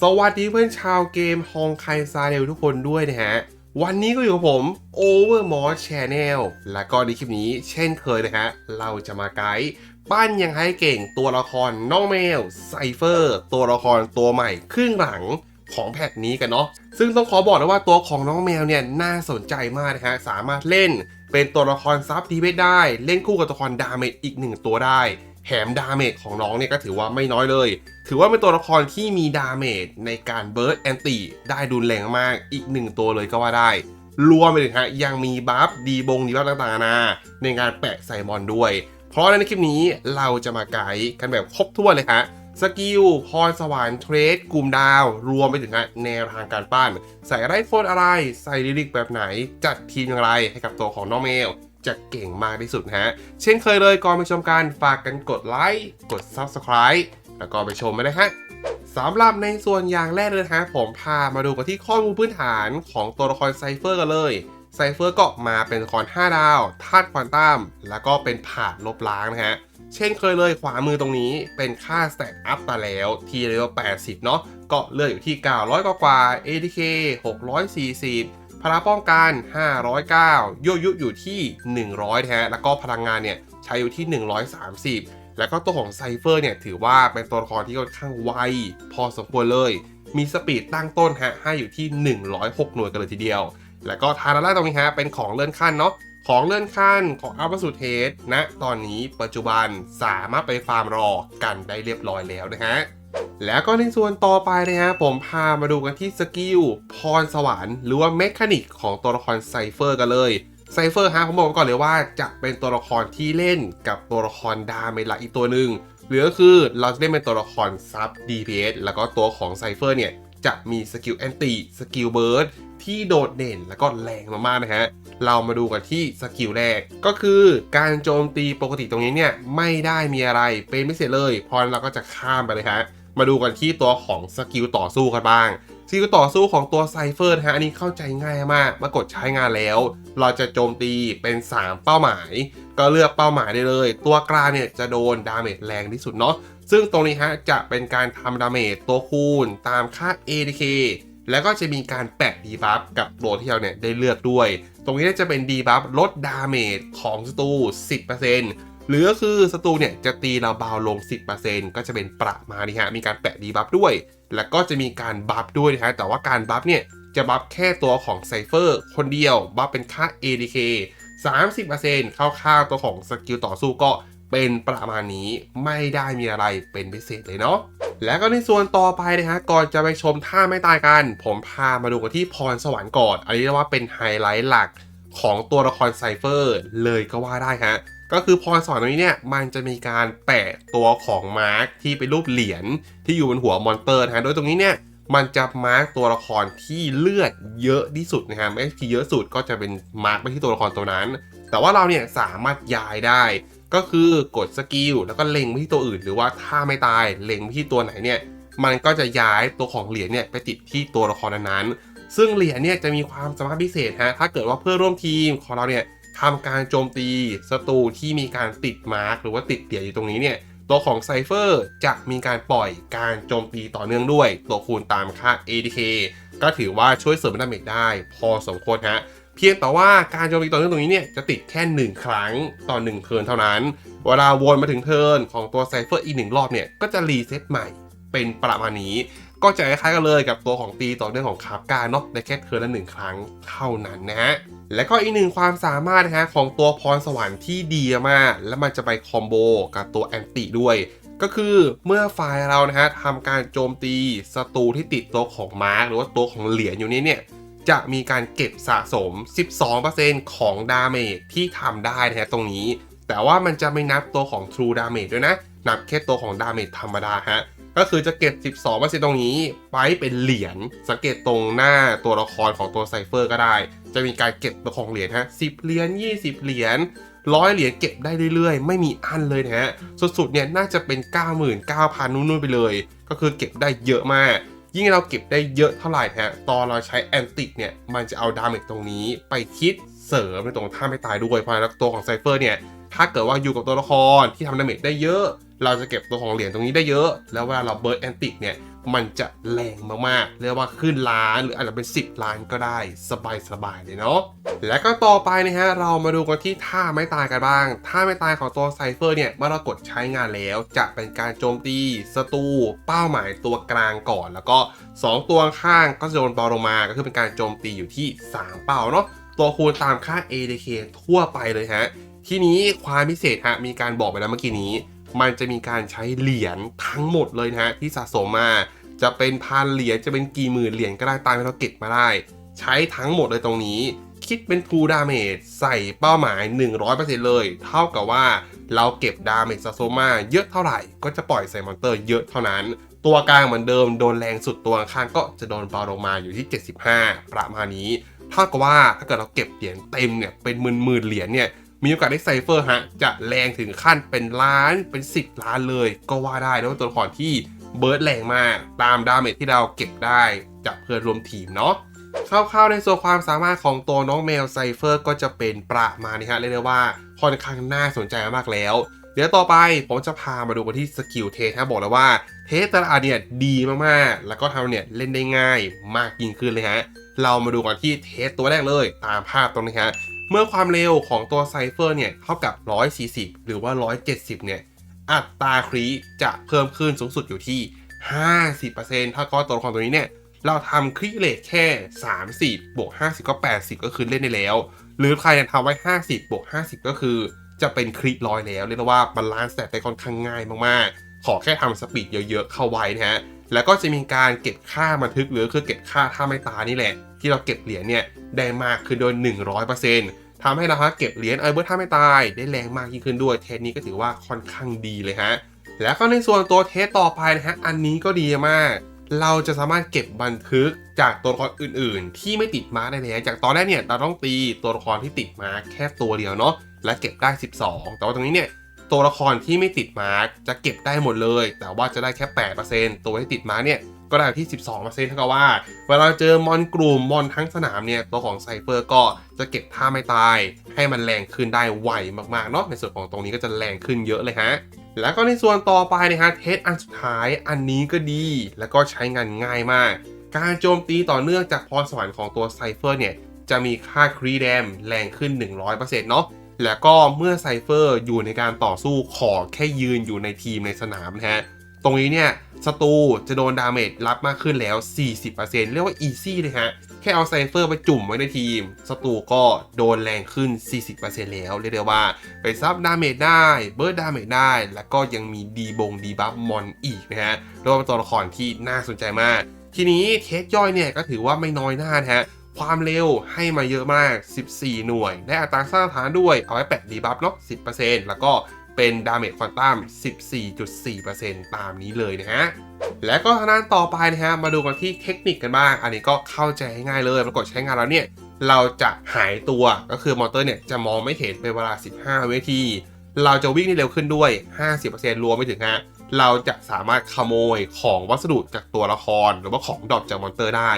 สวัสดีเพื่อนชาวเกมฮองไคซาเดลทุกคนด้วยนะฮะ วันนี้ก็อยู่กับผม Overmod Channel และก็ในคลิปนี้เช่นเคยนะฮะ เราจะมาไกด์ปั้นยังให้เก่งตัวละครน้องแมวไซเฟอร์ตัวละครตัวใหม่ครึ่งหลังของแพทนี้กันเนาะซึ่งต้องขอบอกนะว่าตัวของน้องแมวเนี่ยน่าสนใจมากนะฮะสามารถเล่นเป็นตัวละครซับดีเวทได้ เล่นคู่กับตัวละครดาเมจอีกหนึ่งตัวได้แถมดาเมจของน้องเนี่ยก็ถือว่าไม่น้อยเลย ถือว่าเป็นตัวละครที่มีดาเมจในการเบิร์ดแอนตี้ได้ดุนแรงมากอีกหนึ่งตัวเลยก็ว่าได้ รวมไปถึงฮะยังมีบัฟดีบงดีบัฟต่างๆนาในงานแปะไซมอนด้วย เพราะในคลิปนี้เราจะมาไกด์กันแบบครบถ้วนเลยฮะสกิลพรสวรรค์เทรดกลุ่มดาว รวมไปถึงฮะแนวทางการปั้น ใส่ไรโฟนอะไร ใส่ลิลิกแบบไหน จัดทีมอย่างไรให้กับตัวของน้องเมล จะเก่งมากที่สุดนะฮะ เช่นเคยเลยก่อนไปชมการฝากกันกดไลค์ กด Subscribe แล้วก็ไปชมไปเลยฮะสำหรับในส่วนอย่างแรกเลยนะฮะผมพามาดูกันที่ข้อมูลพื้นฐานของตัวละครไซเฟอร์กันเลยไซเฟอร์ก็มาเป็นละคร5ดาวธาตุควอนตัมแล้วก็เป็นผาดลบล้างนะฮะเช่นเคยเลยขวามือตรงนี้เป็นค่าสแตทอัพมาแล้วทีเลเวล80 เนาะก็เลือกอยู่ที่ 900 กว่ากว่า ADK 640 พละป้องกัน 509 ยุยุอยู่ที่ 100นะฮะแล้วก็พลังงานเนี่ย ใช้อยู่ที่ 130 แล้วก็ตัวของไซเฟอร์เนี่ยถือว่าเป็นตัวละครที่ค่อนข้างไวพอสมควรเลย มีสปีดตั้งต้นฮะให้อยู่ที่ 106 หน่วยกันเลยทีเดียว แล้วก็ทาราล่าตรงนี้ฮะเป็นของเลื่อนขั้นเนาะของเลื่อนขั้นของอัลฟาสูเทสนะตอนนี้ปัจจุบันสามารถไปฟาร์มรอกันได้เรียบร้อยแล้วนะฮะแล้วก็ในส่วนต่อไปนะฮะผมพามาดูกันที่สกิลพรสวรรค์หรือว่าเมคานิกของตัวละครไซเฟอร์กันเลย ไซเฟอร์ฮะผมบอกไว้ก่อนเลยว่าจะเป็นตัวละครที่เล่นกับตัวละครดาเมจหลักอีกตัวหนึ่งหรือก็คือเราจะเล่นเป็นตัวละครซับ DPS แล้วก็ตัวของไซเฟอร์เนี่ยจะมีสกิลแอนตี้สกิลเบิร์ดที่โดดเด่นแล้วก็แรงมากๆนะฮะ เรามาดูกันที่สกิลแรก ก็คือการโจมตีปกติตรงนี้เนี่ย ไม่ได้มีอะไรเป็นพิเศษเลยพรเราก็จะข้ามไปเลยฮะ มาดูกันที่ตัวของสกิลต่อสู้กันบ้าง สกิลต่อสู้ของตัวไซเฟอร์ฮะอันนี้เข้าใจง่ายมากมากดใช้งานแล้ว เราจะโจมตีเป็น 3 เป้าหมาย ก็เลือกเป้าหมายได้เลย ตัวกลางเนี่ยจะโดนดาเมจแรงที่สุดเนาะซึ่งตรงนี้ฮะจะเป็นการทำดาเมจตัวคูณตามค่า ADK แล้วก็จะมีการแปะดีบัฟกับตัวที่เราเนี่ยได้เลือกด้วย ตรงนี้จะเป็นดีบัฟลดดาเมจของศัตรู10%หรือก็คือศัตรูเนี่ยจะตีเราเบาลง 10%ก็จะเป็นประมาณนี้ฮะ มีการแปะดีบัฟด้วย แล้วก็จะมีการบัฟด้วยนะฮะแต่ว่าการบัฟเนี่ยจะบัฟแค่ตัวของไซเฟอร์คนเดียวบัฟเป็นค่า ADK 30%เข้าวๆตัวของสกิลต่อสู้ก็เป็นประมาณนี้ไม่ได้มีอะไรเป็นพิเศษเลยเนาะแล้วก็ในส่วนต่อไปนะฮะก่อนจะไปชมท่าไม่ตายกัน ผมพามาดูกันที่พรสวรรค์ก่อน อันนี้เรียกว่าเป็นไฮไลท์หลักของตัวละครไซเฟอร์เลยก็ว่าได้ฮะ ก็คือพรสวรรค์ตรงนี้เนี่ยมันจะมีการแปะตัวของมาร์คที่เป็นรูปเหรียญที่อยู่บนหัวมอนเตอร์นะฮะโดยตรงนี้เนี่ยมันจะมาร์กตัวละครที่เลือดเยอะที่สุดนะฮะไม่ที่เยอะสุดก็จะเป็นมาร์กไปที่ตัวละครตัวนั้น แต่ว่าเราเนี่ยสามารถย้ายได้ก็คือกดสกิลแล้วก็เล็งไปที่ตัวอื่น หรือว่าถ้าไม่ตายเล็งไปที่ตัวไหนเนี่ยมันก็จะย้ายตัวของเหรียญเนี่ยไปติดที่ตัวละครนั้นๆซึ่งเหรียญเนี่ยจะมีความสามารถพิเศษฮะถ้าเกิดว่าเพื่อร่วมทีมของเราเนี่ย ทำการโจมตีศัตรูที่มีการติดมาร์กหรือว่าติดเหรียอยู่ตรงนี้เนี่ยตัวของไซเฟอร์จะมีการปล่อยการโจมตีต่อเนื่องด้วย ตัวคูณตามค่า ADK ก็ถือว่าช่วยเสริมดาเมจได้ พอสมควรฮะเพียงแต่ว่าการโจมตีต่อเนื่องตรงนี้เนี่ยจะติดแค่ 1 ครั้งต่อ1เทิร์นเท่านั้น เวลาวนมาถึงเทิร์นของตัวไซเฟอร์อีกหนึ่งรอบเนี่ยก็จะรีเซ็ตใหม่เป็นประมาณนี้ ก็จะคล้ายๆกันเลยกับตัวของตีต่อเนื่องของคาบการเนาะในแค่เทิร์นละหนึ่งครั้งเท่านั้นนะฮะและก็อีกหนึ่งความสามารถนะฮะของตัวพรสวรรค์ที่ดีมาก แล้วมันจะไปคอมโบกับตัวแอนติด้วยก็คือเมื่อฝ่ายเรานะฮะทำการโจมตีศัตรูที่ติดตัวของมาร์กหรือว่าตัวของเหรียญอยู่นี้เนี่ยจะมีการเก็บสะสม 12%ของดาเมจที่ทำได้นะฮะตรงนี้ แต่ว่ามันจะไม่นับตัวของ True Damage ด้วยนะ นับแค่ตัวของดาเมจธรรมดาฮะ ก็คือจะเก็บ 12%ตรงนี้ไปเป็นเหรียญสังเกตตรงหน้าตัวละครของตัวไซเฟอร์ก็ได้ จะมีการเก็บตัวของเหรียญฮะ10เหรียญ20 เหรียญร้อยเหรียญเก็บได้เรื่อยๆ ไม่มีอันเลยนะฮะสุดๆเนี่ยน่าจะเป็น 99,000นู่นๆไปเลย ก็คือเก็บได้เยอะมาก ยิ่งเราเก็บได้เยอะเท่าไหร่ฮะตอนเราใช้แอนติกเนี่ยมันจะเอาดาเมจตรงนี้ไปคิดเสริมในตรงท่าไม่ตายด้วยเพราะนั้นตัวของไซเฟอร์เนี่ยถ้าเกิดว่าอยู่กับตัวละครที่ทำดาเมจได้เยอะ เราจะเก็บตัวของเหรียญตรงนี้ได้เยอะ แล้วเวลาเราเบิร์ดแอนติกเนี่ยมันจะแรงมากๆ เรียกว่าขึ้นล้านหรืออาจจะเป็น 10 ล้านก็ได้สบายๆเลยเนาะ และก็ต่อไปนะฮะเรามาดูกันที่ท่าไม้ตายกันบ้าง ท่าไม้ตายของตัวไซเฟอร์เนี่ยเมื่อเรากดใช้งานแล้ว จะเป็นการโจมตีศัตรูเป้าหมายตัวกลางก่อน แล้วก็ 2 ตัวข้างก็จะโดนเบาลงมา ก็คือเป็นการโจมตีอยู่ที่ 3 เป้าเนาะ ตัวคูณตามค่า ADK ทั่วไปเลยฮะ ทีนี้ความพิเศษฮะมีการบอกไปแล้วเมื่อกี้นี้ มันจะมีการใช้เหรียญทั้งหมดเลยนะฮะที่สะสมมาจะเป็นพันเหรียญจะเป็นกี่หมื่นเหรียญก็ได้ตามที่เราเก็บมาได้ ใช้ทั้งหมดเลยตรงนี้ คิดเป็น True Damage ใส่เป้าหมาย 100%เลย เท่ากับว่าเราเก็บดาเมจสะสมมาเยอะเท่าไหร่ ก็จะปล่อยใส่มอนเตอร์เยอะเท่านั้น ตัวกลางเหมือนเดิมโดนแรงสุดตัวข้างก็จะโดนเบาลงมาอยู่ที่ 75 ประมาณนี้เท่ากับว่าถ้าเกิดเราเก็บเหรียญเต็มเนี่ยเป็นหมื่นหมื่นเหรียญเนี่ย มีโอกาสได้ไซเฟอร์ฮะจะแรงถึงขั้นเป็นล้านเป็น 10 ล้านเลย ก็ว่าได้แล้วาตัวละครที่เบิร์ดแรงมาก ตามดาเมจที่เราเก็บได้จากเพื่อนรวมทีมเนาะคร่าวๆในส่วนความสามารถของตัวน้องแมวไซเฟอร์ก็จะเป็นประมาณนี้ฮะเรียกได้ว่าค่อนข้างน่าสนใจมากแล้ว เดี๋ยวต่อไปผมจะพามาดูกันที่สกิลเทสนะบอกเลยว่า เทสแต่ละอันเนี่ยดีมากๆ แล้วก็ทำเนี่ยเล่นได้ง่ายมากยิ่งขึ้นเลยฮะเรามาดูกันที่เทสตัวแรกเลย ตามภาพตรงนี้ฮะ เมื่อความเร็วของตัวไซเฟอร์เนี่ยเท่ากับ 140 หรือว่า 170 เนี่ย อัตราครีจะเพิ่มขึ้นสูงสุดอยู่ที่ 50%ถ้าก็ตัวละครตัวนี้เนี่ย เราทำครีเลทแค่ 30 บวก 50 ก็ 80 ก็คือเล่นได้แล้ว หรือใครทำไว้ 50 บวก 50 ก็คือจะเป็นครีร้อยแล้ว เรียกว่าบาลานซ์แต่ได้ค่อนข้างง่ายมากๆ ขอแค่ทำสปีดเยอะๆ เข้าไว้นะฮะ แล้วก็จะมีการเก็บค่าบันทึกหรือคือเก็บค่าท่าไม่ตายนี่แหละ ที่เราเก็บเหรียญเนี่ยได้มากขึ้นโดย 100%ทำให้เราฮะเก็บเหรียญเอเบิร์ท่าไม่ตายได้แรงมากยิ่งขึ้นด้วยเทสนี้ก็ถือว่าค่อนข้างดีเลยฮะแล้วก็ในส่วนตัวเทสต่อไปนะฮะอันนี้ก็ดีมาก เราจะสามารถเก็บบันทึกจากตัวละครอื่น ๆ ที่ไม่ติดมาร์กได้แล้วจากตอนแรกเนี่ยเราต้องตีตัวละครที่ติดมาร์กแค่ตัวเดียวเนาะและเก็บได้ 12 แต่ว่าตรงนี้เนี่ย ตัวละครที่ไม่ติดมาร์กจะเก็บได้หมดเลย แต่ว่าจะได้แค่ 8%ตัวที่ติดมาร์กเนี่ยก็ได้ที่ 12%เท่ากับว่า เวลาเจอมอนกลุ่มมอนทั้งสนามเนี่ยตัวของไซเฟอร์ก็จะเก็บท่าไม่ตาย ให้มันแรงขึ้นได้ไวมากๆเนาะในส่วนของตรงนี้ก็จะแรงขึ้นเยอะเลยฮะแล้วก็ในส่วนต่อไปนะฮะเทสอันสุดท้ายอันนี้ก็ดี แล้วก็ใช้งานง่ายมาก การโจมตีต่อเนื่องจากพรสวรรค์ของตัวไซเฟอร์เนี่ยจะมีค่าครีแดมแรงขึ้น 100%เนาะ แล้วก็เมื่อไซเฟอร์อยู่ในการต่อสู้ขอแค่ยืนอยู่ในทีมในสนามนะฮะ ตรงนี้เนี่ยศัตรูจะโดนดาเมจรับมากขึ้นแล้ว 40%เรียกว่าอีซี่เลยฮะ แค่เอาไซเฟอร์ไปจุ่มไว้ในทีมศัตรูก็โดนแรงขึ้น 40%แล้ว เรียกได้ว่า ไปซับดาเมจได้เบิร์ดดาเมจได้ แล้วก็ยังมีดีบงดีบัฟมอนอีกนะฮะเรียกว่าเป็นตัวละครที่น่าสนใจมาก ทีนี้เทสย่อยเนี่ยก็ถือว่าไม่น้อยหน้านะฮะ ความเร็วให้มาเยอะมาก 14 หน่วย ได้อัตราสร้างฐานด้วยเอาไว้แปะดีบัฟเนาะ 10%แล้วก็เป็นดาเมจควอนตัม 14.4%ตามนี้เลยนะฮะ และก็ทางด้านต่อไปนะฮะ มาดูกันที่เทคนิคกันบ้าง อันนี้ก็เข้าใจง่ายเลย ปรากฏใช้งานแล้วเนี่ย เราจะหายตัว ก็คือมอเตอร์เนี่ยจะมองไม่เห็นเป็นเวลา 15 วินาที เราจะวิ่งได้เร็วขึ้นด้วย 50%รวมไปถึงฮะ เราจะสามารถขโมยของวัสดุจากตัวละคร หรือว่าของดรอปจากมอนเตอร์ได้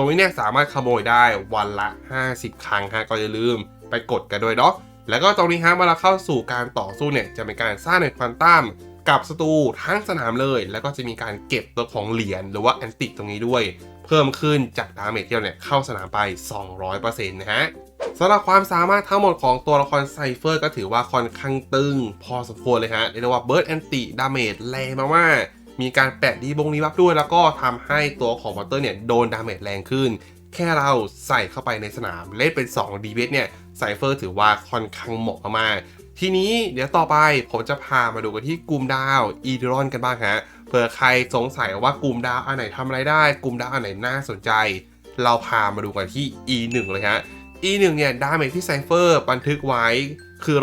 รงนี้เนี่ยสามารถขโมยได้วันละ 50 ครั้งฮะก็อย่าลืมไปกดกันด้วยเนาะแล้วก็ตรงนี้ฮะเวลาเข้าสู่การต่อสู้เนี่ยจะเป็นการสร้างในควอนตัมกับศัตรูทั้งสนามเลย แล้วก็จะมีการเก็บตัวของเหรียญหรือว่าแอนติกตรงนี้ด้วย เพิ่มขึ้นจากดาเมจที่เราเนี่ยเข้าสนามไป 200%นะฮะสำหรับความสามารถทั้งหมดของตัวละครไซเฟอร์ก็ถือว่าค่อนข้างตึง พอสมควรเลยฮะเรียกได้ว่าเบิร์ดแอนติดาเมจแรงมากๆ มีการแปะดีบงดีบัฟด้วย แล้วก็ทำให้ตัวของมอนเตอร์เนี่ยโดนดาเมจแรงขึ้น แค่เราใส่เข้าไปในสนามเล่นเป็น2 d ีเเนี่ยไซเฟอร์ถือว่าค่อนข้างเหมาะมากทีนี้เดี๋ยวต่อไปผมจะพามาดูกันที่กลุ่มดาวอีดรอนกันบ้างฮะเผื่อใครสงสัยว่ากลุ่มดาวอันไหนทำอะไรได้ กลุ่มดาวอันไหนน่าสนใจ เราพามาดูกันที่ E1 เลยฮะ E1 เนี่ยดาเมจที่ไซเฟอร์บันทึกไว้คือ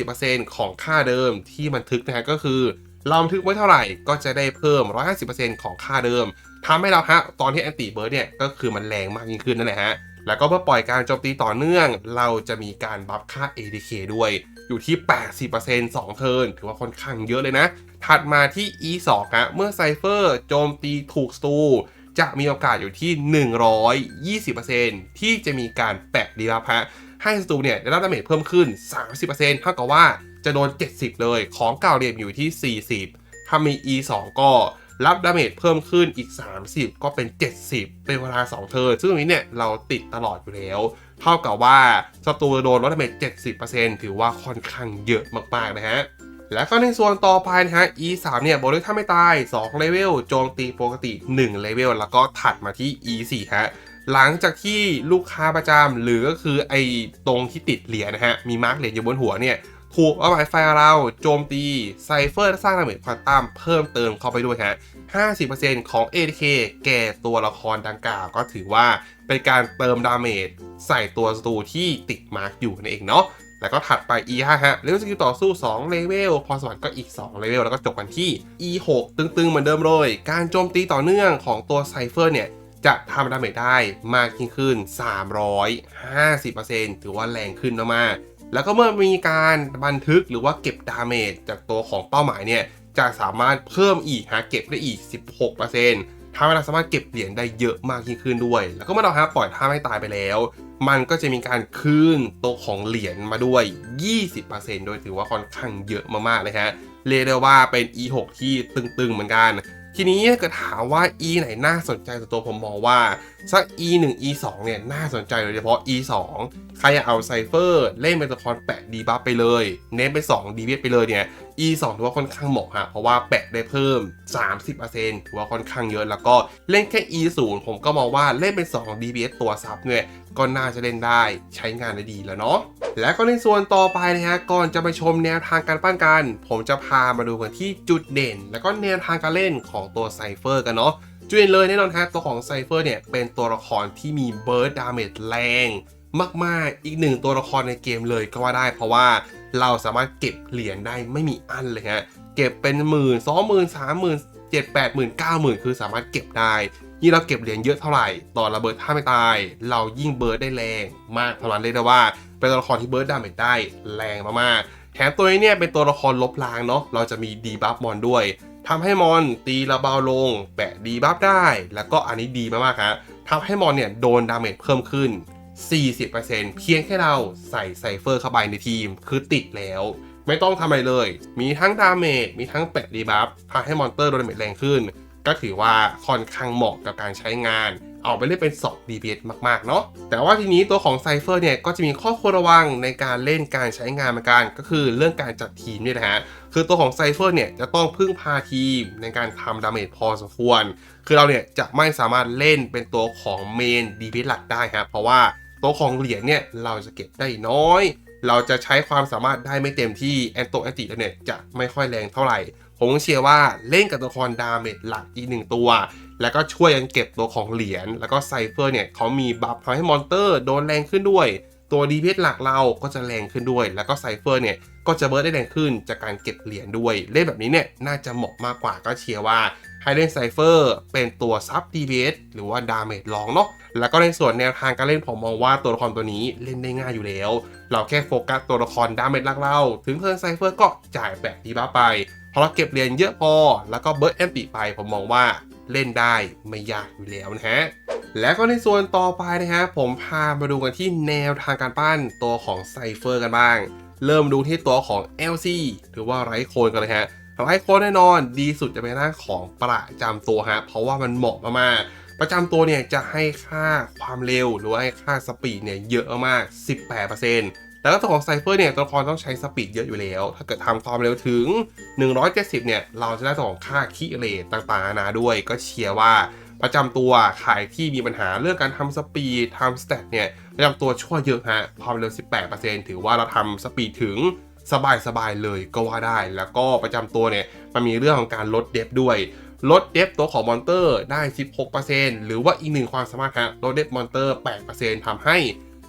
150%ของค่าเดิมที่บันทึกนะฮะก็คือ เราบันทึกไว้เท่าไหร่ก็จะได้เพิ่ม 150%ของค่าเดิมทำให้เราฮะตอนที่แอนติเบิร์ดเนี่ยก็คือมันแรงมากยิ่งขึ้นนั่นแหละฮะแล้วก็เมื่อปล่อยการโจมตีต่อเนื่อง เราจะมีการบัฟค่า ADK ด้วยอยู่ที่ 80% 2 เทิร์นถือว่าค่อนข้างเยอะเลยนะ ถัดมาที่ E2 ฮะเมื่อไซเฟอร์โจมตีถูกสตูจะมีโอกาสอยู่ที่ 120%ที่จะมีการแปะดีบัฟฮะให้ศัตรูเนี่ยได้รับดาเมจเพิ่มขึ้น 30%เท่ากับว่า จะโดน 70 เลย ของเก่าเรียมอยู่ที่ 40 ถ้ามี E2 ก็รับดาเมจเพิ่มขึ้นอีก 30 ก็เป็น 70 เป็นเวลา 2 เทิร์นซึ่งตรงนี้เนี่ยเราติดตลอดอยู่แล้ว เท่ากับว่าศัตรูโดนลดดาเมจ 70%ถือว่าค่อนข้างเยอะมาก ๆ นะฮะ แล้วก็ในส่วนต่อไปนะฮะ E 3 เนี่ยบอกเลยถ้าไม่ตาย 2 เลเวล โจมตีปกติ 1 เลเวล แล้วก็ถัดมาที่ E 4 ฮะหลังจากที่ลูกค้าประจำหรือก็คือไอ้ตรงที่ติดเหรียญนะฮะ มีมาร์กเหรียญอยู่บนหัวเนี่ย ถูกเอาหมายไฟเราโจมตีไซเฟอร์สร้างดาเมจควอนตัมเพิ่มเติมเข้าไปด้วยฮะ 50%ของ ATK แก่ตัวละครดังกล่าวก็ถือว่าเป็นการเติมดาเมจใส่ตัวศัตรูที่ติดมาร์กอยู่นั่นเองเนาะแล้วก็ถัดไป E5 ฮะ เลเวลสกิลต่อสู้ 2 เลเวล พอสวรรค์ก็อีก 2 เลเวล แล้วก็จบกันที่ E6 ตึงๆ เหมือนเดิมเลย การโจมตีต่อเนื่องของตัวไซเฟอร์เนี่ย จะทำดาเมจได้มากยิ่งขึ้น 350%ถือว่าแรงขึ้นมากๆ แล้วก็เมื่อมีการบันทึกหรือว่าเก็บดาเมจจากตัวของเป้าหมายเนี่ย จะสามารถเพิ่มอีกฮะเก็บได้อีก 16%ทำให้เราสามารถเก็บเหรียญได้เยอะมากยิ่งขึ้นด้วย แล้วก็เมื่อเราฮะปล่อยท่าไม่ตายไปแล้ว มันก็จะมีการคืนตัวของเหรียญมาด้วย 20%โดยถือว่าค่อนข้างเยอะมากๆเลยฮะเรียกได้ว่าเป็น E6 ที่ตึงๆเหมือนกัน ทีนี้ถ้าเกิดถามว่า E ไหนน่าสนใจส่วนตัวผมมองว่าสัก E1 E2 เนี่ยน่าสนใจโดยเฉพาะ E2 ใครอยากเอาไซเฟอร์เล่นเป็นตัวละครแปะดีบัฟไปเลย เน้นไป 2 ดีเวไปเลยเนี่ย E2 ถือว่าค่อนข้างเหมาะฮะเพราะว่าแปะได้เพิ่ม 30%ถือว่าค่อนข้างเยอะแล้วก็เล่นแค่ E0 ผมก็มองว่าเล่นเป็น 2 DPS ตัวซับเนี่ยก็น่าจะเล่นได้ใช้งานได้ดีแล้วเนาะและก็ในส่วนต่อไปนะฮะก่อนจะไปชมแนวทางการปั้นกัน ผมจะพามาดูกันที่จุดเด่น แล้วก็แนวทางการเล่นของตัวไซเฟอร์กันเนาะจุดเด่นเลยแน่นอนฮะตัวของไซเฟอร์เนี่ยเป็นตัวละครที่มีเบิร์ดดาเมจแรงมากๆ อีกหนึ่งตัวละครในเกมเลยก็ว่าได้ เพราะว่าเราสามารถเก็บเหรียญได้ไม่มีอันเลยฮะเก็บเป็นหมื่นสองหมื่นสามหมื่นเจ็ดแปดหมื่นเก้าหมื่นคือสามารถเก็บได้ ยิ่งเราเก็บเหรียญเยอะเท่าไหร่ต่อระเบิดท่าไม่ตาย เรายิ่งเบิร์ดได้แรงมากเท่านั้นเลยนะว่า เป็นตัวละครที่เบิร์ดดาเมจได้แรงมากๆแถมตัวนี้เนี่ยเป็นตัวละครลบล้างเนาะเราจะมีดีบัฟมอนด้วยทำให้มอนตีระเบาลง แปะดีบัฟได้ แล้วก็อันนี้ดีมากๆครับทำให้มอนเนี่ยโดนดาเมจเพิ่มขึ้น 40%เพียงแค่เราใส่ไซเฟอร์เข้าไปในทีมคือติดแล้ว ไม่ต้องทำอะไรเลย มีทั้งดาเมจมีทั้งแปะดีบัฟทำให้มอนเตอร์โดนดาเมจแรงขึ้น ก็ถือว่าค่อนข้างเหมาะกับการใช้งาน เอาไปเล่นเป็น 2 DPS มาก ๆ เนาะแต่ว่าทีนี้ตัวของไซเฟอร์เนี่ยก็จะมีข้อควรระวังในการเล่นการใช้งานเหมือนกันก็คือเรื่องการจัดทีมเนี่ยนะฮะคือตัวของไซเฟอร์เนี่ยจะต้องพึ่งพาทีมในการทำดาเมจพอสมควร คือเราเนี่ยจะไม่สามารถเล่นเป็นตัวของเมน DPS หลักได้ครับเพราะว่าตัวของเหรียญเนี่ยเราจะเก็บได้น้อย เราจะใช้ความสามารถได้ไม่เต็มที่แอนโตแอนติเนี่ยจะไม่ค่อยแรงเท่าไหร่ ผมเชื่อว่าเล่นกับตัวละครดาเมจหลักอีกหนึ่งตัว แล้วก็ช่วยกันเก็บตัวของเหรียญ แล้วก็ไซเฟอร์เนี่ยเขามีบัฟทำให้มอนเตอร์โดนแรงขึ้นด้วย ตัวดีเพหลักเราก็จะแรงขึ้นด้วย แล้วก็ไซเฟอร์เนี่ยก็จะเบิร์ดได้แรงขึ้นจากการเก็บเหรียญด้วย เล่นแบบนี้เนี่ยน่าจะเหมาะมากกว่าก็เชียร์ว่าให้เล่นไซเฟอร์เป็นตัวซับ DPS หรือว่าดาเมจรองเนาะ แล้วก็ในส่วนแนวทางการเล่นผมมองว่าตัวละครตัวนี้เล่นได้ง่ายอยู่แล้ว เราแค่โฟกัสตัวละครดาเมจหลักเรา ถึงเทิร์นไซเฟอร์ก็จ่ายแปะดีบ้าไป พอเราเก็บเหรียญเยอะพอ แล้วก็เบิร์ดแอมปีไปผมมองว่าเล่นได้ไม่ยากอยู่แล้วนะฮะ แล้วก็ในส่วนต่อไปนะฮะผมพามาดูกันที่แนวทางการปั้นตัวของไซเฟอร์กันบ้าง เริ่มดูที่ตัวของ LC หรือว่าไรโคนกันเลยฮะไรโคนแน่นอนดีสุดจะเป็นหน้างของประจำตัวฮะเพราะว่ามันเหมาะมากๆประจำตัวเนี่ยจะให้ค่าความเร็วหรือว่าให้ค่าสปีดเนี่ยเยอะมาก 18% แล้วก็ตัวของไซเฟอร์เนี่ยตัวละครต้องใช้สปีดเยอะอยู่แล้ว ถ้าเกิดทำความเร็วถึง 170 เนี่ย เราจะได้ตัวของค่าคีเรทต่างๆนานาด้วย ก็เชียร์ว่าประจำตัวขายที่มีปัญหาเรื่องการทำสปีดทำสเตตเนี่ยประจำตัวช่วยเยอะฮะความเร็ว 18%ถือว่าเราทำสปีดถึงสบายๆเลยก็ว่าได้ แล้วก็ประจำตัวเนี่ยมันมีเรื่องของการลดเดฟด้วย ลดเดฟตัวของมอนเตอร์ได้ 16%หรือว่าอีกหนึ่งความสามารถครับลดเดฟมอนเตอร์ 8%ทำให้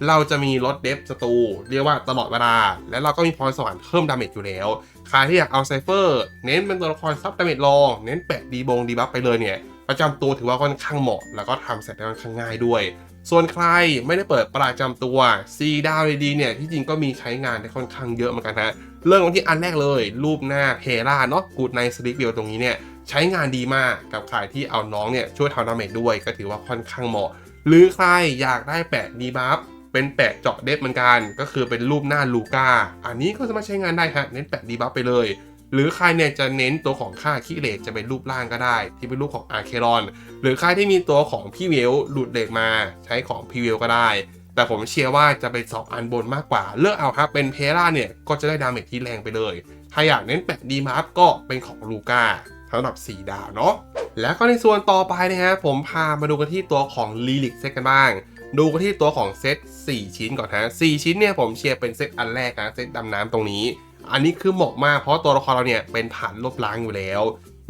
เราจะมีลดเดฟศัตรูเรียกว่าตลอดเวลา และเราก็มีพรสวรรค์เพิ่มดาเมจอยู่แล้ว ใครที่อยากเอาไซเฟอร์เน้นเป็นตัวละครซับดาเมจรอง เน้นแปะดีบงดีบัฟไปเลยเนี่ย ประจำตัวถือว่าค่อนข้างเหมาะ แล้วก็ทำเสร็จได้ค่อนข้างง่ายด้วย ส่วนใครไม่ได้เปิดประจำตัวซีดาวดีเนี่ยที่จริงก็มีใช้งานได้ค่อนข้างเยอะเหมือนกันฮะเริ่มกันที่อันแรกเลย รูปหน้าเพล่าเนาะกูดในสลิปเบลตรงนี้เนี่ยใช้งานดีมากกับใครที่เอาน้องเนี่ยช่วยทำดาเมจด้วยก็ถือว่าค่อนข้างเหมาะหรือใครอยากได้แปะดีบัฟ เป็นแปะเจาะเด็บเหมือนกัน ก็คือเป็นรูปหน้าลูก้า อันนี้ก็สามารถใช้งานได้ฮะ เน้นแปะดีบัฟไปเลย หรือใครเนี่ยจะเน้นตัวของค่าคิเลตจะเป็นรูปร่างก็ได้ ที่เป็นรูปของอาร์เครอน หรือใครที่มีตัวของพี่เวลหลุดเลทมาใช้ของพี่เวลก็ได้ แต่ผมเชื่อว่าจะเป็น2อันบนมากกว่า เลือกเอาครับ เป็นเพล่าเนี่ยก็จะได้ดาเมจที่แรงไปเลย ถ้าอยากเน้นแปะดีมาร์ก็เป็นของลูก้าสำหรับ 4 ดาวเนาะ แล้วก็ในส่วนต่อไปนะฮะผมพามาดูกันที่ตัวของลีลิกเซตกันบ้าง ดูกันที่ตัวของเซต4 ชิ้นก่อนฮะ4ชิ้นเนี่ยผมเชียร์เป็นเซตอันแรกนะเซตดำน้ำตรงนี้ อันนี้คือเหมาะมากเพราะตัวละครเราเนี่ยเป็นผ่านลบล้างอยู่แล้ว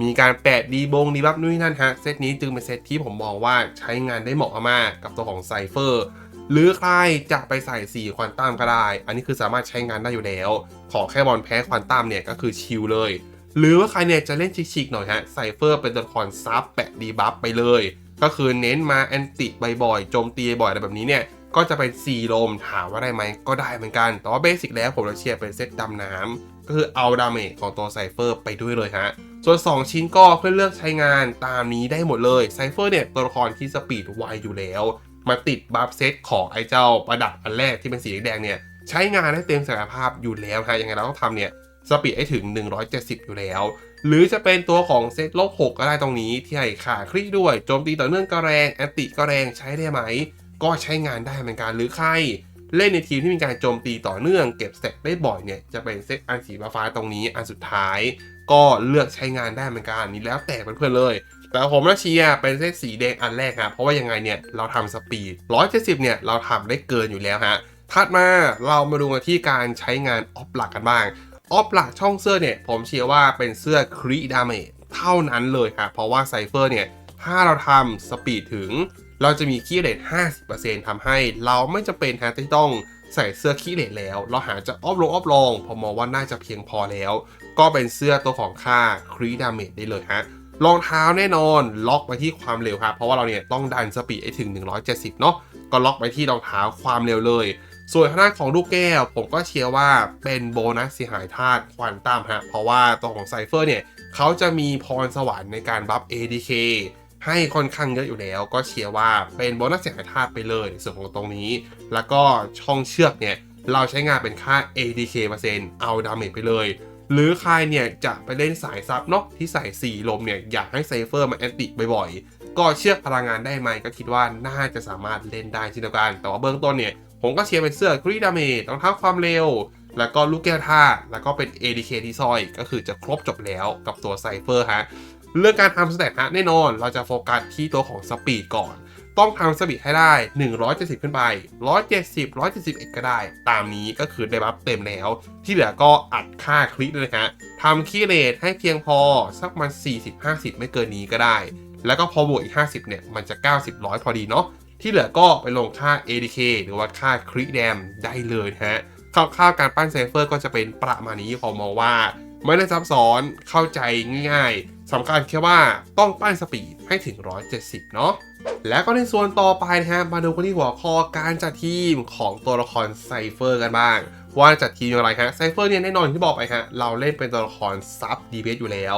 มีการแปะดีบงดีบัฟนู่นนนั่นฮะเซตนี้จึงเป็นเซตที่ผมมองว่าใช้งานได้เหมาะมากกับตัวของไซเฟอร์หรือใครจะไปใส่ 4 ควอนตัมก็ได้ อันนี้คือสามารถใช้งานได้อยู่แล้ว ขอแค่บอลแพ้ควอนตัมเนี่ยก็คือชิลเลย หรือว่าใครเนี่ยจะเล่นชิคๆหน่อยฮะไซเฟอร์เป็นตัวละครซับแปะดีบัฟไปเลย ก็คือเน้นมาแอนติบ่อยๆโจมตีบ่อยอะไรแบบนี้เนี่ยก็จะเป็น4ลมถามว่าได้ไหมก็ได้เหมือนกัน แต่ว่าเบสิกแล้วผมจะเชียร์เป็นเซตดำน้ำก็คือเอาดาเมจของตัวไซเฟอร์ไปด้วยเลยฮะ ส่วน 2 ชิ้นก็เพื่อเลือกใช้งานตามนี้ได้หมดเลยไซเฟอร์เนี่ยตัวละครที่สปีดไวอยู่แล้ว มาติดบัฟเซตของไอ้เจ้าประดับอันแรกที่เป็นสีแดงเนี่ย ใช้งานได้เต็มศักยภาพอยู่แล้วฮะยังไงเราต้องทำเนี่ย สปีดให้ถึง 170 อยู่แล้ว หรือจะเป็นตัวของเซตลบ6ก็ได้ตรงนี้ที่ให้ขาคลิกด้วย โจมตีต่อเนื่องก็แรง แอนติก็แรงใช้ได้ไหม ก็ใช้งานได้เหมือนกันหรือใคร เล่นในทีมที่มีการโจมตีต่อเนื่องเก็บสเต็ปได้บ่อยเนี่ยจะเป็นเซตอันสีฟ้าตรงนี้อันสุดท้าย ก็เลือกใช้งานได้เหมือนกันนี่แล้วแต่เพื่อนๆเลย แต่ผมและเชียเป็นเซตสีแดงอันแรกครับเพราะว่ายังไงเนี่ยเราทำสปีด 170 เนี่ยเราทำได้เกินอยู่แล้วฮะถัดมาเรามาดูกันที่การใช้งานออฟหลักกันบ้าง ออฟหลักช่องเสื้อเนี่ย ผมเชียร์ว่าเป็นเสื้อครีดาเมจเท่านั้นเลยครับ เพราะว่าไซเฟอร์เนี่ย ถ้าเราทำสปีดถึง เราจะมีคีย์เลท50%ทำให้เราไม่จำเป็นฮะที่ต้องใส่เสื้อคีย์เลทแล้ว เราหาจะออฟลงออฟลงผมมองว่าน่าจะเพียงพอแล้ว ก็เป็นเสื้อตัวของค่าครีดาเมจได้เลยฮะรองเท้าแน่นอนล็อกไปที่ความเร็วครับเพราะว่าเราเนี่ยต้องดันสปีดให้ถึง 170 เนาะก็ล็อกไปที่รองเท้าความเร็วเลย ส่วนทางด้านของลูกแก้ว ผมก็เชียร์ว่าเป็นโบนัสเสียหายธาตุควอนตัมฮะ เพราะว่าตัวของไซเฟอร์เนี่ย เขาจะมีพรสวรรค์ในการบัฟ ADK ให้ค่อนข้างเยอะอยู่แล้ว ก็เชียร์ว่าเป็นโบนัสเสียหายธาตุไปเลยส่วนของตรงนี้ แล้วก็ช่องเชือกเนี่ย เราใช้งานเป็นค่า ADK เปอร์เซ็นต์เอาดาเมจไปเลยหรือใครเนี่ยจะไปเล่นสายซับเนาะที่ใส่4ลมเนี่ยอยากให้ไซเฟอร์มาแอนติบ่อยๆ ก็เชือกพลังงานได้ไหมก็คิดว่าน่าจะสามารถเล่นได้เช่นเดียวกัน แต่ว่าเบื้องต้นเนี่ย ผมก็เชียร์เป็นเสื้อครีดาเมจรองเท้าความเร็ว แล้วก็ลูกแก้วท่า แล้วก็เป็น ADK ที่ซอย ก็คือจะครบจบแล้วกับตัวไซเฟอร์ฮะ เรื่องการทำสเตตฮะแน่นอน เราจะโฟกัสที่ตัวของสปีดก่อน ต้องทำสปีดให้ได้ 170 ขึ้นไป 170 171 ก็ได้ ตามนี้ก็คือได้บัฟเต็มแล้ว ที่เหลือก็อัดค่าคลิกเลยนะฮะทำคีย์เรทให้เพียงพอสักมัน40-50 ไม่เกินนี้ก็ได้ แล้วก็พอบวกอีก 50 เนี่ย มันจะ 90 100 พอดีเนาะ ที่เหลือก็ไปลงค่า ADK หรือว่าค่าคลิแดมได้เลยฮะคร่าวๆการปั้นเซฟเฟอร์ก็จะเป็นประมาณนี้ผมมองว่า ไม่ได้ซับซ้อนเข้าใจง่ายๆสำคัญแค่ว่าต้องปั้นสปีดให้ถึง 170 เนาะแล้วก็ในส่วนต่อไปนะฮะมาดูกันที่หัวข้อการจัดทีมของตัวละครไซเฟอร์กันบ้าง ว่าจัดทีมอย่างไรฮะไซเฟอร์เนี่ยแน่นอนที่บอกไปฮะเราเล่นเป็นตัวละครซับดีเบสอยู่แล้ว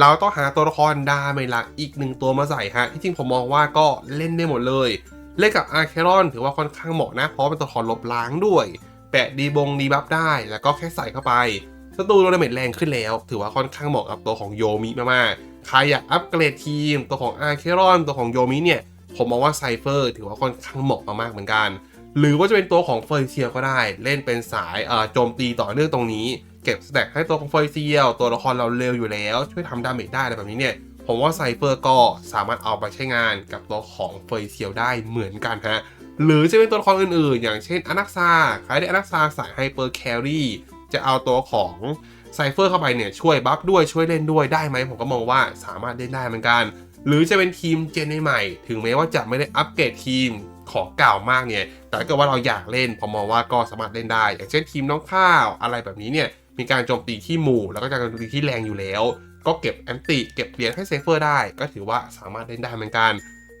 เราต้องหาตัวละครดาเมจหลักอีกหนึ่งตัวมาใส่ฮะที่จริงผมมองว่าก็เล่นได้หมดเลย เล่นกับอาร์เครอนถือว่าค่อนข้างเหมาะนะ เพราะเป็นตัวละครลบล้างด้วย แปะดีบงดีบัฟได้ แล้วก็แค่ใส่เข้าไปศัตรูโดนดาเมจแรงขึ้นแล้ว ถือว่าค่อนข้างเหมาะกับตัวของโยมิมากๆใครอยากอัปเกรดทีม ตัวของอาร์เครอนตัวของโยมิเนี่ย ผมมองว่าไซเฟอร์ถือว่าค่อนข้างเหมาะมากๆเหมือนกัน หรือว่าจะเป็นตัวของเฟอร์เซียก็ได้ เล่นเป็นสายโจมตีต่อเนื่องตรงนี้ เก็บสแต็กให้ตัวของเฟอร์เซียตัวละครเราเร็วอยู่แล้ว ช่วยทำดาเมจได้อะไรแบบนี้เนี่ย ผมว่าไซเฟอร์ก็สามารถเอาไปใช้งานกับตัวของเฟอร์เซียวได้เหมือนกันฮะ หรือจะเป็นตัวละครอื่นๆ อย่างเช่นอนักซาใครได้อนักซาสายไฮเปอร์แครี่จะเอาตัวของไซเฟอร์เข้าไปเนี่ยช่วยบัฟด้วยช่วยเล่นด้วยได้ไหมผมก็มองว่าสามารถเล่นได้เหมือนกัน หรือจะเป็นทีมเจนใหม่ถึงแม้ว่าจะไม่ได้อัปเกรดทีมของเก่ามากเนี่ย แต่กิดว่าเราอยากเล่นผมมองว่าก็สามารถเล่นได้ อย่างเช่นทีมน้องข้าวอะไรแบบนี้เนี่ยมีการโจมตีที่หมู่แล้วก็การโจมตีที่แรงอยู่แล้ว ก็เก็บแอนติเก็บเหรียญให้เซฟเฟอร์ได้ ก็ถือว่าสามารถเล่นได้เหมือนกัน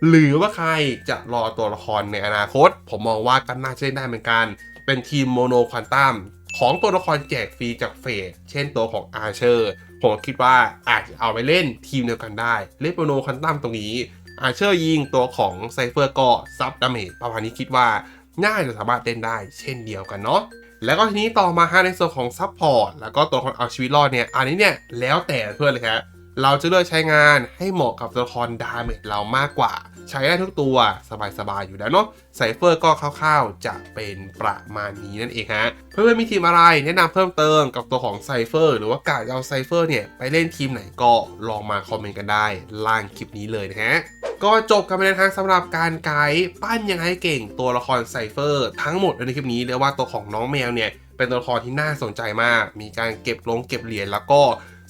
หรือว่าใครจะรอตัวละครในอนาคต ผมมองว่าก็น่าจะเล่นได้เหมือนกัน เป็นทีมโมโนควอนตัมของตัวละครแจกฟรีจากเฟสเช่นตัวของอาเชอร์ผมคิดว่าอาจจะเอาไปเล่นทีมเดียวกันได้ เล่นโมโนควอนตัมตรงนี้อาเชอร์ยิงตัวของไซเฟอร์ก็ซับดาเมจประมาณนี้คิดว่าน่าจะสามารถเล่นได้เช่นเดียวกันเนาะ แล้วก็ทีนี้ต่อมาฮะในส่วนของซัพพอร์ตแล้วก็ตัวคนเอาชีวิตรอดเนี่ยอันนี้เนี่ยแล้วแต่เพื่อนเลยครับ เราจะเลือกใช้งานให้เหมาะกับตัวละครดาเมจเรามากกว่า ใช้ได้ทุกตัวสบายๆอยู่แล้วเนาะไซเฟอร์ก็คร่าวๆ จะเป็นประมาณนี้นั่นเองฮะ เพื่อนๆมีทีมอะไรแนะนำเพิ่มเติมกับตัวของไซเฟอร์หรือว่ากาจะเอาไซเฟอร์เนี่ย ไปเล่นทีมไหนก็ลองมาคอมเมนต์กันได้ล่างคลิปนี้เลยนะฮะก็จบกันไปแล้วทางสำหรับการไกด์ปั้นยังไงเก่งตัวละครไซเฟอร์ทั้งหมดในคลิปนี้เรียกว่าตัวของน้องแมวเนี่ยเป็นตัวละครที่น่าสนใจมาก มีการเก็บลงเก็บเหรียญแล้วก็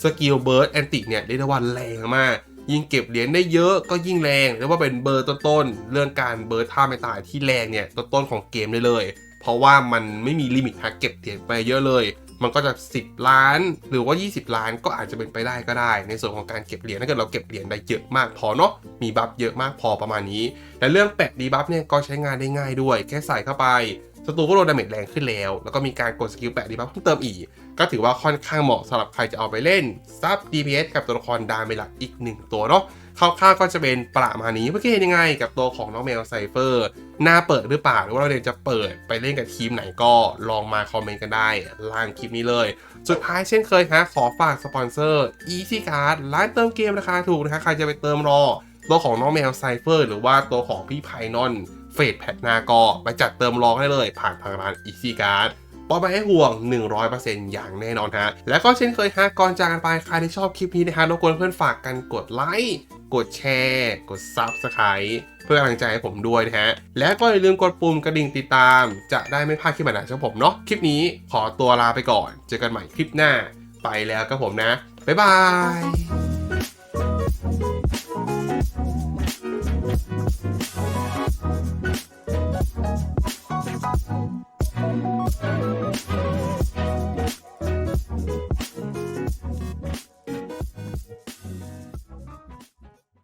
สกิลเบิร์ดแอนติกเนี่ยเรียกได้ว่าแรงมาก ยิ่งเก็บเหรียญได้เยอะก็ยิ่งแรงเรียกว่าเป็นเบอร์ต้นๆเรื่องการเบิร์ดท่าไม่ตายที่แรงเนี่ยต้นๆของเกมได้เลย เพราะว่ามันไม่มีลิมิตฮะเก็บเหรียญไปเยอะเลย มันก็จะ 10 ล้าน หรือว่า 20 ล้านก็อาจจะเป็นไปได้ก็ได้ ในส่วนของการเก็บเหรียญถ้าเกิดเราเก็บเหรียญได้เยอะมากพอเนาะมีบัฟเยอะมากพอประมาณนี้และเรื่องแปะดีบัฟเนี่ยก็ใช้งานได้ง่ายด้วย แค่ใส่เข้าไป ศัตรูก็โดนดาเมจแรงขึ้นแล้ว แล้วก็มีการกดสกิลแปะดีบัฟเพิ่มเติมอีก ก็ถือว่าค่อนข้างเหมาะสำหรับใครจะเอาไปเล่นซับ DPS กับตัวละครดาเมจหลักอีกหนึ่งตัวเนาะคร่าวๆก็จะเป็นประมาณนี้เมื่อกี้เห็นยังไงกับตัวของน้องแมวไซเฟอร์หน้าเปิดหรือเปล่า หรือว่าเราเรียนจะเปิดไปเล่นกับทีมไหนก็ลองมาคอมเมนต์กันได้ล่างคลิปนี้เลย สุดท้ายเช่นเคยฮะขอฝากสปอนเซอร์ Easy Card ร้านเติมเกมราคาถูกนะคะใครจะไปเติมรอตัวของน้องแมวไซเฟอร์หรือว่าตัวของพี่ไพนอน เฟดแพทนากอไปจัดเติมรองได้เลย ผ่านทางร้าน Easy Card ปลอดภัยให้ห่วง 100%อย่างแน่นอนฮะ แล้วก็เช่นเคยฮะ ก่อนจากกันไปใครที่ชอบคลิปนี้นะฮะรบกวนเพื่อนฝากกันกดไลค์กดแชร์ กด Subscribe เพื่อกำลังใจให้ผมด้วยนะฮะ และก็อย่าลืมกดปุ่มกระดิ่งติดตาม จะได้ไม่พลาดคลิปใหม่ๆจากผมเนาะคลิปนี้ขอตัวลาไปก่อน เจอกันใหม่คลิปหน้า ไปแล้วกับผมนะ บ๊ายบาย